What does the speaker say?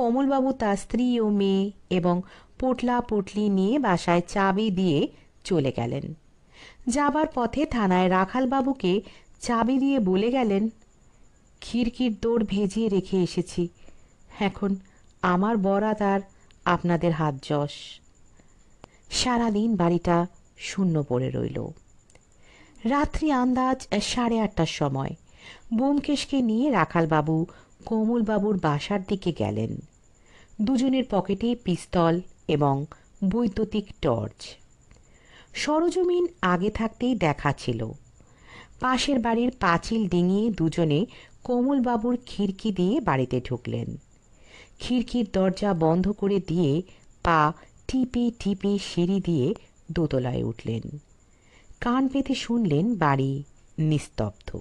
কমলবাবু তার স্ত্রী ও মেয়ে এবং পোটলা পোটলি নিয়ে বাসায় চাবি দিয়ে চলে গেলেন। যাবার পথে থানায় রাখালবাবুকে চাবি দিয়ে বলে গেলেন, খিড়কির দৌড় ভেজিয়ে রেখে এসেছি। এখন আমার বরাত আর আপনাদের হাত যশ। সারাদিন বাড়িটা শূন্য পড়ে রইল। রাত্রি আন্দাজ সাড়ে আটটার সময়। বোমকেশকে নিয়ে রাখালবাবু কোমলবাবুর বাসার দিকে গেলেন। দুজনের পকেটে পিস্তল এবং বৈদ্যুতিক টর্চ। সরজমিন আগে থাকতেই দেখা ছিল। পাশের বাড়ির পাঁচিল ডিঙিয়ে দুজনে কোমলবাবুর খিড়কি দিয়ে বাড়িতে ঢুকলেন। খিড়কির দরজা বন্ধ করে দিয়ে পা টিপে টিপে সিঁড়ি দিয়ে দোতলায় উঠলেন। কান পেতে শুনলেন বাড়ি নিস্তব্ধ।